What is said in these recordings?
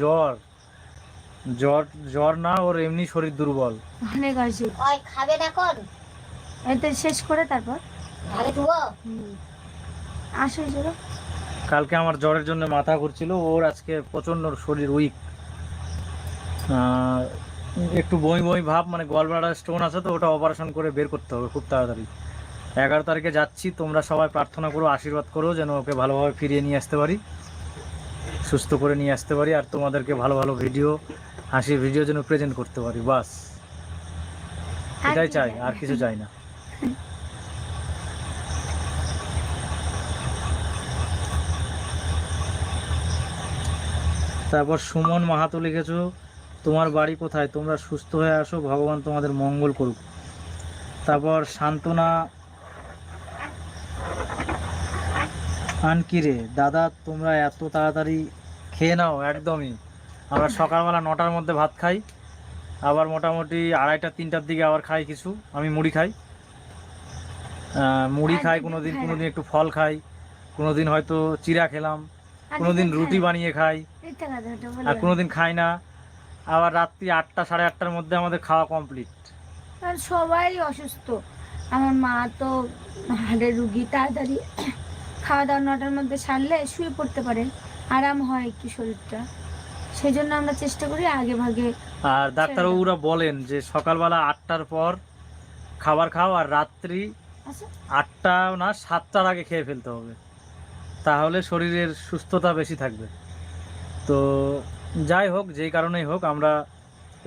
জ্বর? জ্বর জ্বর না ওর এমনি শরীর দুর্বল। অনেক অসুখ ওই খাবে না কোন? এতে শেষ করে তারপর। আগে ধুবো আসো চলো। কালকে আমার জ্বরের জন্য মাথা ঘুরছিল ওর আজকে প্রচণ্ড শরীর উইক একটু বই বই ভাব মানে গলব্লাডার স্টোন আছে তো ওটা অপারেশন করে বের করতে হবে খুব তাড়াতাড়ি। এগারো তারিখে যাচ্ছি তোমরা সবাই প্রার্থনা করো আশীর্বাদ করো যেন ওকে ভালোভাবে ফিরিয়ে নিয়ে আসতে পারি। সুস্থ করে নিয়ে আসতে পারি আর তোমাদেরকে ভালো ভালো ভিডিও হাসির ভিডিও যেন প্রেজেন্ট করতে পারি বাস। এটাই চাই চাই? আর কিছু চাই না। তারপর সুমন মাহাতো লিখেছো তোমার বাড়ি কোথায়? তোমরা সুস্থ হয়ে আসো ভগবান তোমাদের মঙ্গল করুক। তারপর সান্ত্বনা আনকিরে দাদা তোমরা এত তাড়াতাড়ি খেয়ে নাও একদমই। আমরা সকালবেলা নটার মধ্যে ভাত খাই আবার মোটামুটি আড়াইটা তিনটার দিকে আবার খাই কিছু। আমি মুড়ি খাই। মুড়ি খাই কোনো দিন কোনো দিন একটু ফল খাই কোনো দিন হয়তো চিরা খেলাম কোনো দিন রুটি বানিয়ে খাই আর কোনো দিন খাই না। আবার রাত্রি আটটা সাড়ে আটটার মধ্যে আমাদের খাওয়া কমপ্লিট সবাই অসুস্থ। আমার মা তো হাড়ের রুগী তাড়াতাড়ি খাওয়া দাওয়া নটার মধ্যে সারলে শুয়ে পড়তে পারে আরাম হয় একটু শরীরটা। সেই জন্য আমরা চেষ্টা করি আগে ভাগে আর ডাক্তারবাবুরা বলেন যে সকালবেলা আটটার পর খাবার খাও আর রাত্রি আচ্ছা। আটটা না সাতটার আগে খেয়ে ফেলতে হবে। তাহলে শরীরের সুস্থতা বেশি থাকবে। তো যাই হোক যেই কারণেই হোক আমরা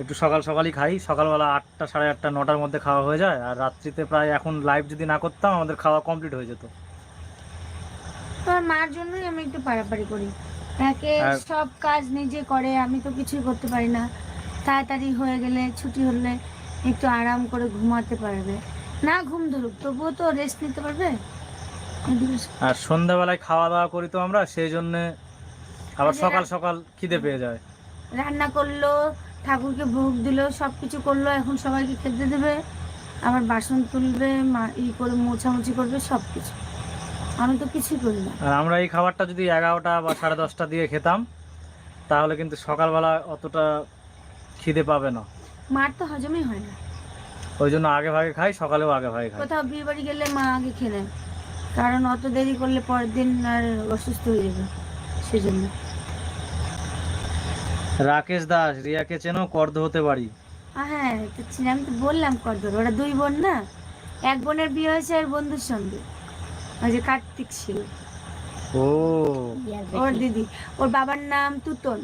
একটু সকাল সকালই খাই। সকালবেলা আটটা সাড়ে আটটা নটার মধ্যে খাওয়া হয়ে যায়। আর রাত্রিতে প্রায় এখন লাইভ যদি না করতাম আমাদের খাওয়া কমপ্লিট হয়ে যেত। আমার মার জন্যই আমি একটু পারাপারি করি। আর- সব কাজ নিজে করে আমি তো কিছুই করতে পারি না। তাড়াতাড়ি হয়ে গেলে ছুটি হলে একটু আরাম করে ঘুমাতে পারবে। না ঘুম ধরুক তবুও তো রেস্ট নিতে পারবে? আর সন্ধ্যাবেলায় খাওয়া দাওয়া করি তো আমরা সেই জন্যে আবার সকাল সকাল খিদে পেয়ে যায়। রান্না করল ঠাকুরকে ভোগ দিলো সব কিছু করল এখন সবাইকে খেতে দেবে। আবার বাসন তুলবে মা- ই করে মোছামুছি করবে সব কিছু আমি তো কিছুই করি না। আর আমরা এই খাবারটা যদি এগারোটা বা সাড়ে দশটা দিয়ে খেতাম তাহলে কিন্তু সকালবেলা অতটা খিদে পাবে না। মার তো হজমই হয় না। ওই জন্য আগে ভাগে খাই সকালেও আগে ভাগে খাই। কোথাও বিয়ে বাড়ি গেলে মা আগে খেয়ে নেয়। কারণ অত দেরি করলে পরের দিন আর অসুস্থ হয়ে যাবে সেজন্য। রাকেশ দাস রিয়াকে চেনো? কর্দ হতে পারি। হ্যাঁ তো চিনি, আমি তো বললাম কদর ওরা দুই বোন না? এক বোনের বিয়ে হয়েছে আর বন্ধুর সঙ্গে। ওই যে কার্তিক ছিল। ও। ওর দিদি। ওর বাবার নাম তুতন।